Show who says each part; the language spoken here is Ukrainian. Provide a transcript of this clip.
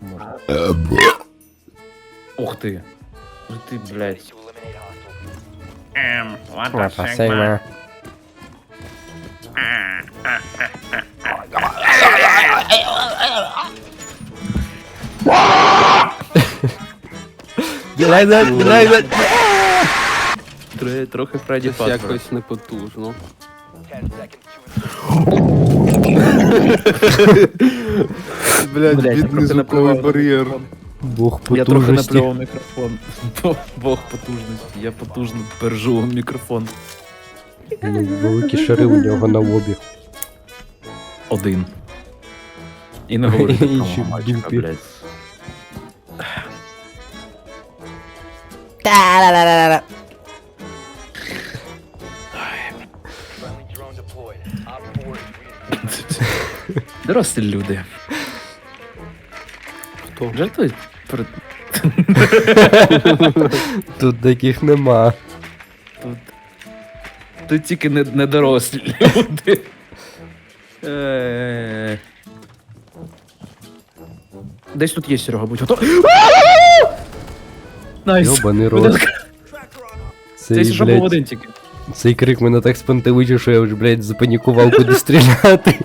Speaker 1: Можна. Ух ти. Ух ти, блядь. Ем, what the fuck, man? Тро- Трохи Фредді
Speaker 2: Щось
Speaker 1: Фазбер.
Speaker 2: якось непотужно. Блять,
Speaker 1: Блядь,
Speaker 2: бідний
Speaker 1: трохи
Speaker 2: звуковий
Speaker 1: наплював
Speaker 2: бар'єр.
Speaker 3: Бог
Speaker 1: Я трохи наплював мікрофон. Бо- Бог потужності. Я потужно держу мікрофон.
Speaker 3: Ну, великі шари у нього на лобі.
Speaker 1: Один. І не говори
Speaker 3: Інші
Speaker 1: такого
Speaker 3: в
Speaker 1: мальчика,
Speaker 3: дупі.
Speaker 1: блядь. Дорослі люди.
Speaker 2: Хто?
Speaker 1: Жартують перед
Speaker 3: Тут таких нема.
Speaker 1: тут. Тут тільки не, не дорослі люди. Е. Десь тут є Серега, будь готовий. Найс.
Speaker 3: Йобаний рот.
Speaker 1: Це
Speaker 3: Цей,
Speaker 1: ще був
Speaker 3: блядь,
Speaker 1: один тільки.
Speaker 3: цей крик мене так спантеличив, що я вже, блядь, запанікував, куди стріляти.